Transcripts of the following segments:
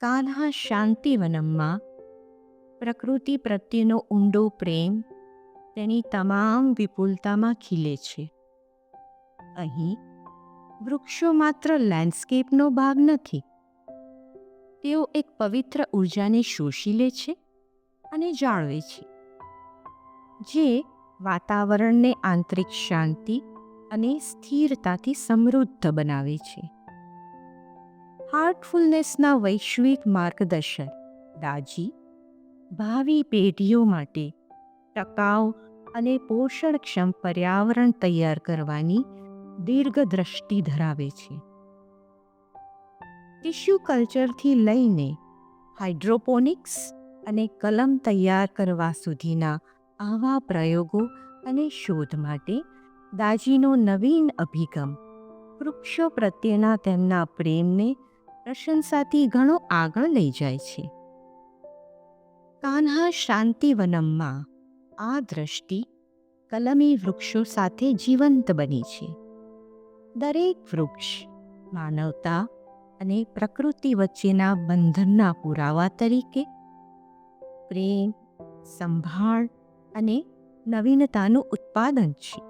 કાન્હા શાંતિવનમમાં પ્રકૃતિ પ્રત્યેનો ઊંડો પ્રેમ તેની તમામ વિપુલતામાં ખીલે છે. અહીં વૃક્ષો માત્ર લેન્ડસ્કેપનો ભાગ નથી. તેઓ એક પવિત્ર ઉર્જાને શોષી લે છે અને જાળવે છે. જે વાતાવરણને આંતરિક શાંતિ અને સ્થિરતાથી સમૃદ્ધ બનાવે છે. હાર્ટફુલનેસના વૈશ્વિક માર્ગદર્શન. દાજી, ભાવિ પેઢીઓ માટે ટકાઉ અને પોષણક્ષમ પર્યાવરણ તૈયાર કરવાની દીર્ઘદ્રષ્ટિ ધરાવે છે. ટિશ્યુ કલ્ચરથી લઈને હાઇડ્રોપોનિક્સ અને કલમ તૈયાર કરવા સુધીના આવા પ્રયોગો અને શોધ માટે દાજીનો નવીન અભિગમ, વૃક્ષો પ્રત્યેના તેમના પ્રેમને પ્રશંસાથી ઘણો આગળ લઈ જાય છે. કાન્હા શાંતિવનમમાં આ દ્રષ્ટિ કલમી વૃક્ષો સાથે જીવંત બની છે. દરેક વૃક્ષ માનવતા અને પ્રકૃતિ વચ્ચેના બંધનના પુરાવા તરીકે પ્રેમ, સંભાળ અને નવીનતાનું ઉત્પાદન છે.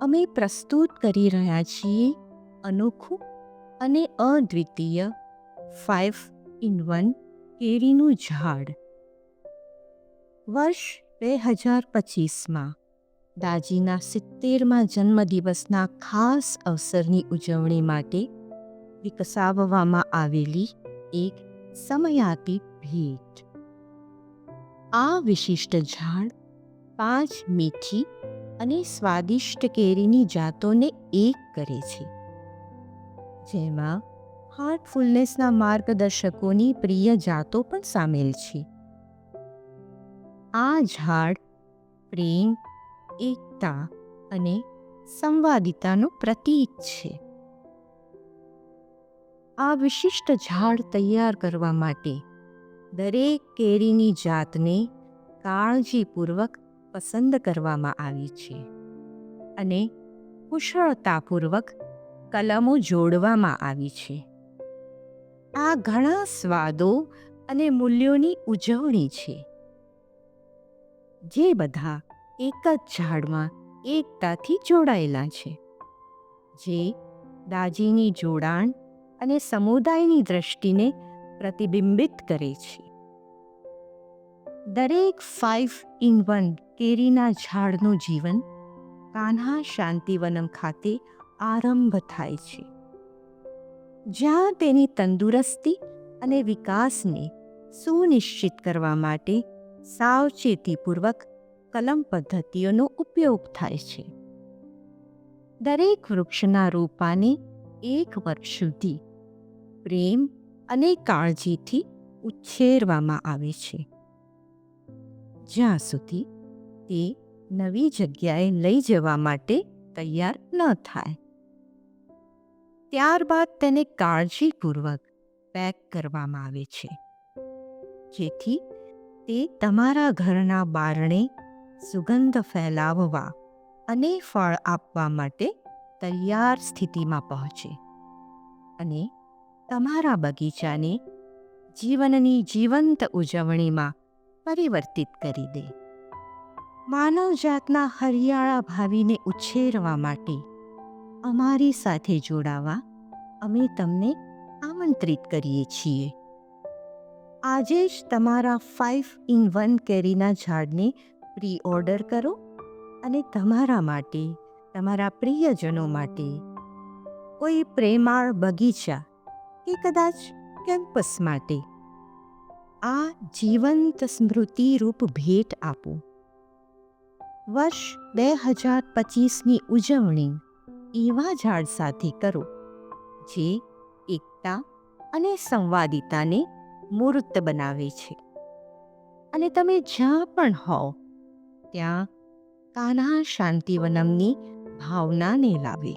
અમે પ્રસ્તુત કરી રહ્યા છીએ અનોખું અને અદ્વિતીય. ફાઇવ ઇન વન કેરીનું ઝાડ. વર્ષ બે હજાર પચીસમાં દાજીના સિત્તેરમાં જન્મદિવસના ખાસ અવસરની ઉજવણી માટે વિકસાવવામાં આવેલી એક સમયાતીત ભેટ. આ વિશિષ્ટ ઝાડ પાંચ મીઠી અને સ્વાદિષ્ટ કેરીની જાતોને એક કરે છે. જેમાં હાર્ટફુલનેસના માર્ગદર્શકોની પ્રિય જાતો પણ સામેલ છે. આ ઝાડ પ્રેમ, એકતા અને સંવાદિતાનું પ્રતીક છે. આ વિશિષ્ટ ઝાડ તૈયાર કરવા માટે દરેક કેરીની જાતને કાળજીપૂર્વક પસંદ કરવામાં આવી છે અને કુશળતાપૂર્વક કલમો જોડવામાં આવી છે. આ ઘણા સ્વાદો અને મૂલ્યોની ઉજવણી છે. જે બધા એક જ ઝાડમાં એકતાથી જોડાયેલા છે. જે દાજીની જોડાણ અને સમુદાયની દ્રષ્ટિને પ્રતિબિંબિત કરે છે. દરેક ફાઇવ ઇન વન કેરીના ઝાડનું જીવન કાન્હા શાંતિવનમ ખાતે આરંભ થાય છે. જ્યાં તેની તંદુરસ્તી અને વિકાસને સુનિશ્ચિત કરવા માટે સાવચેતીપૂર્વક કલમ પદ્ધતિઓનો ઉપયોગ થાય છે. દરેક વૃક્ષના રોપાને એક વર્ષ સુધી પ્રેમ અને કાળજીથી ઉછેરવામાં આવે છે. જ્યાં સુધી તે નવી જગ્યાએ લઈ જવા માટે તૈયાર ન થાય. ત્યારબાદ તેને કાળજીપૂર્વક પેક કરવામાં આવે છે. જેથી તે તમારા ઘરના બારણે સુગંધ ફેલાવવા અને ફળ આપવા માટે તૈયાર સ્થિતિમાં પહોંચે અને તમારા બગીચાને જીવનની જીવંત ઉજવણીમાં પરિવર્તિત કરી દે. માનવજાતના હરિયાળા ભાવિને ઉછેરવા માટે અમારી સાથે જોડાવા અમે તમને આમંત્રિત કરીએ છીએ. આજે જ તમારા ફાઇવ ઇન વન કેરીના ઝાડને પ્રી ઓર્ડર કરો અને તમારા માટે, તમારા પ્રિયજનો માટે કોઈ પ્રેમાળ બગીચા કે કદાચ કેમ્પસ માટે આ જીવંત સ્મૃતિરૂપ ભેટ આપો. વર્ષ બે હજાર પચીસની ઉજવણી એવા ઝાડ સાથે કરો, જે એકતા અને સંવાદિતાને મૂર્ત બનાવે છે. અને તમે જ્યાં પણ હોવ, ત્યાં કાના શાંતિવનમની ભાવનાને લાવે.